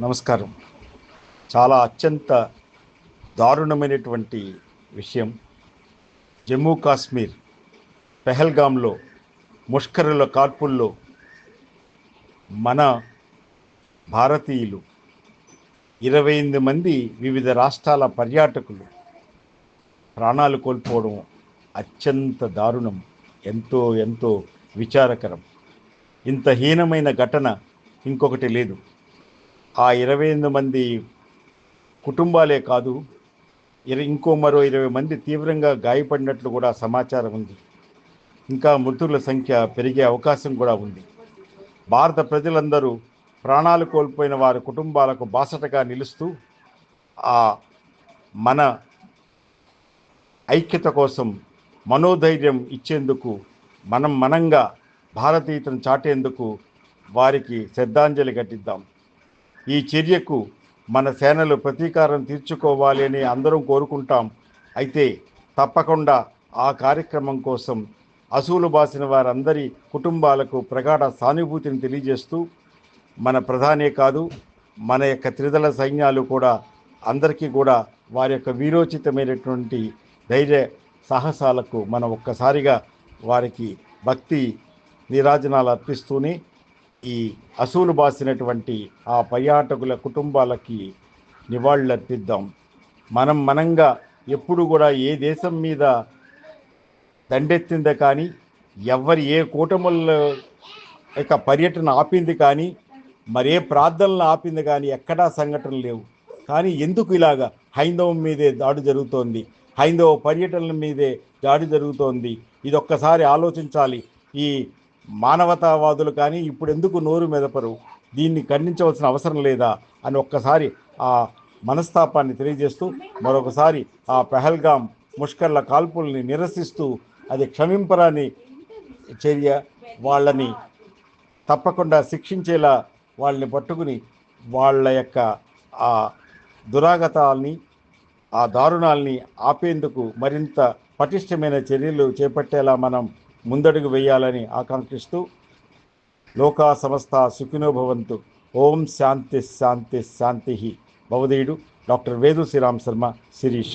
నమస్కారం. చాలా అత్యంత దారుణమైనటువంటి విషయం. జమ్మూ కాశ్మీర్ పెహల్గాంలో ముష్కరుల కార్పుల్లో మన భారతీయులు ఇరవై ఎనిమిది మంది వివిధ రాష్ట్రాల పర్యాటకులు ప్రాణాలు కోల్పోవడం అత్యంత దారుణం ఎంతో ఎంతో విచారకరం. ఇంత హీనమైన ఘటన ఇంకొకటి లేదు. ఆ ఇరవై ఎనిమిది మంది కుటుంబాలే కాదు ఇంకో మరో ఇరవై మంది తీవ్రంగా గాయపడినట్లు కూడా సమాచారం ఉంది. ఇంకా మృతుల సంఖ్య పెరిగే అవకాశం కూడా ఉంది. భారత ప్రజలందరూ ప్రాణాలు కోల్పోయిన వారి కుటుంబాలకు బాసటగా నిలుస్తూ ఆ మన ఐక్యత కోసం మనోధైర్యం ఇచ్చేందుకు మనం మనంగా భారతీయతను చాటేందుకు వారికి శ్రద్ధాంజలి ఘటిద్దాం. ఈ చర్యకు మన సేనలు ప్రతీకారం తీర్చుకోవాలి అని అందరం కోరుకుంటాం. అయితే తప్పకుండా ఆ కార్యక్రమం కోసం అసూలు బాసిన వారందరి కుటుంబాలకు ప్రగాఢ సానుభూతిని తెలియజేస్తూ మన ప్రధానే కాదు మన యొక్క త్రిదళ సైన్యాలు కూడా అందరికీ కూడా వారి యొక్క వీరోచితమైనటువంటి ధైర్య సాహసాలకు మనం ఒక్కసారిగా వారికి భక్తి నీరాజనాలు అర్పిస్తూనే ఈ అసూలు బాసినటువంటి ఆ పర్యాటకుల కుటుంబాలకి నివాళులర్పిద్దాం. మనం మనంగా ఎప్పుడు కూడా ఏ దేశం మీద దండెత్తిందే కానీ ఎవరి ఏ కూటముల యొక్క పర్యటన ఆపింది కానీ మరే ప్రార్థనలు ఆపింది కానీ ఎక్కడా సంఘటనలు లేవు. కానీ ఎందుకు ఇలాగా హైందవం మీదే దాడి జరుగుతోంది? హైందవ పర్యటనల మీదే దాడి జరుగుతోంది? ఇది ఒక్కసారి ఆలోచించాలి. ఈ మానవతావాదులు కానీ ఇప్పుడు ఎందుకు నోరు మెదపరు? దీన్ని ఖండించవలసిన అవసరం లేదా? అని ఒక్కసారి ఆ మనస్తాపాన్ని తెలియజేస్తూ మరొకసారి ఆ పెహల్గాం ముష్కర్ల కాల్పుల్ని నిరసిస్తూ అది క్షమింపరాని చర్య వాళ్ళని తప్పకుండా శిక్షించేలా వాళ్ళని పట్టుకుని వాళ్ళ యొక్క ఆ దురాగతాల్ని ఆ దారుణాల్ని ఆపేందుకు మరింత పటిష్టమైన చర్యలు చేపట్టేలా మనం ముందడుగు వేయాలని ఆకాంక్షిస్తూ లోకా సమస్త సుఖినో భవంతు. ఓం శాంతి శాంతి శాంతి భవదీయుడు డాక్టర్ వేదు శ్రీరామ్ శర్మ శిరీష.